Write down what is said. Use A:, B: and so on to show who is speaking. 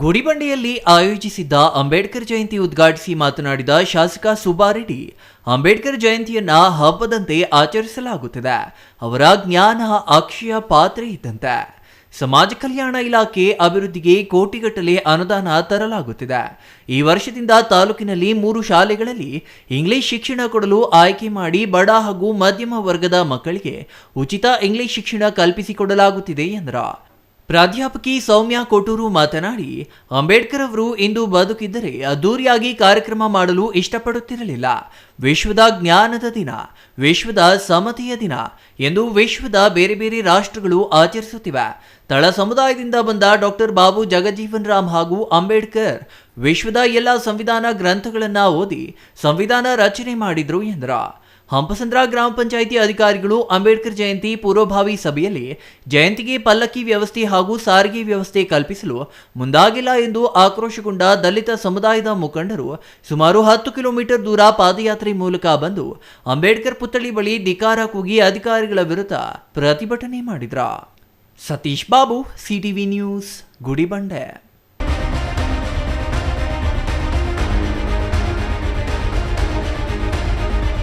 A: ಗುಡಿಬಂಡೆಯಲ್ಲಿ ಆಯೋಜಿಸಿದ್ದ ಅಂಬೇಡ್ಕರ್ ಜಯಂತಿ ಉದ್ಘಾಟಿಸಿ ಮಾತನಾಡಿದ ಶಾಸಕ ಸುಬಾರೆಡ್ಡಿ ಅಂಬೇಡ್ಕರ್ ಜಯಂತಿಯನ್ನ ಹಬ್ಬದಂತೆ ಆಚರಿಸಲಾಗುತ್ತದೆ. ಅವರ ಜ್ಞಾನ ಅಕ್ಷಯ ಪಾತ್ರ ಇದ್ದಂತೆ. ಸಮಾಜ ಕಲ್ಯಾಣ ಇಲಾಖೆ ಅಭಿವೃದ್ಧಿಗೆ ಕೋಟಿಗಟ್ಟಲೆ ಅನುದಾನ ತರಲಾಗುತ್ತಿದೆ. ಈ ವರ್ಷದಿಂದ ತಾಲೂಕಿನಲ್ಲಿ ಮೂರು ಶಾಲೆಗಳಲ್ಲಿ ಇಂಗ್ಲಿಷ್ ಶಿಕ್ಷಣ ಕೊಡಲು ಆಯ್ಕೆ ಮಾಡಿ ಬಡ ಹಾಗೂ ಮಧ್ಯಮ ವರ್ಗದ ಮಕ್ಕಳಿಗೆ ಉಚಿತ ಇಂಗ್ಲಿಷ್ ಶಿಕ್ಷಣ ಕಲ್ಪಿಸಿಕೊಡಲಾಗುತ್ತಿದೆ ಎಂದರು. ಪ್ರಾಧ್ಯಾಪಕಿ ಸೌಮ್ಯ ಕೊಟೂರು ಮಾತನಾಡಿ, ಅಂಬೇಡ್ಕರ್ ಅವರು ಇಂದು ಬದುಕಿದ್ದರೆ ಅದ್ದೂರಿಯಾಗಿ ಕಾರ್ಯಕ್ರಮ ಮಾಡಲು ಇಷ್ಟಪಡುತ್ತಿರಲಿಲ್ಲ. ವಿಶ್ವದ ಜ್ಞಾನದ ದಿನ, ವಿಶ್ವದ ಸಮತೆಯ ದಿನ ಎಂದು ವಿಶ್ವದ ಬೇರೆ ಬೇರೆ ರಾಷ್ಟ್ರಗಳು ಆಚರಿಸುತ್ತಿವೆ. ತಳ ಸಮುದಾಯದಿಂದ ಬಂದ ಡಾಕ್ಟರ್ ಬಾಬು ಜಗಜೀವನ್ ರಾಮ್ ಹಾಗೂ ಅಂಬೇಡ್ಕರ್ ವಿಶ್ವದ ಎಲ್ಲ ಸಂವಿಧಾನ ಗ್ರಂಥಗಳನ್ನ ಓದಿ ಸಂವಿಧಾನ ರಚನೆ ಮಾಡಿದ್ರು ಎಂದ್ರ. ಹಂಪಸಂದ್ರ ಗ್ರಾಮ ಪಂಚಾಯಿತಿ ಅಧಿಕಾರಿಗಳು ಅಂಬೇಡ್ಕರ್ ಜಯಂತಿ ಪೂರ್ವಭಾವಿ ಸಭೆಯಲ್ಲಿ ಜಯಂತಿಗೆ ಪಲ್ಲಕ್ಕಿ ವ್ಯವಸ್ಥೆ ಹಾಗೂ ಸಾರಿಗೆ ವ್ಯವಸ್ಥೆ ಕಲ್ಪಿಸಲು ಮುಂದಾಗಿಲ್ಲ ಎಂದು ಆಕ್ರೋಶಗೊಂಡ ದಲಿತ ಸಮುದಾಯದ ಮುಖಂಡರು ಸುಮಾರು ಹತ್ತು ಕಿಲೋಮೀಟರ್ ದೂರ ಪಾದಯಾತ್ರೆ ಮೂಲಕ ಬಂದು ಅಂಬೇಡ್ಕರ್ ಪುತ್ಥಳಿ ಬಳಿ ಧಿಕಾರ ಕೂಗಿ ಅಧಿಕಾರಿಗಳ ವಿರುದ್ಧ ಪ್ರತಿಭಟನೆ ಮಾಡಿದ್ರ. Satish Babu C T V news Gudibande. है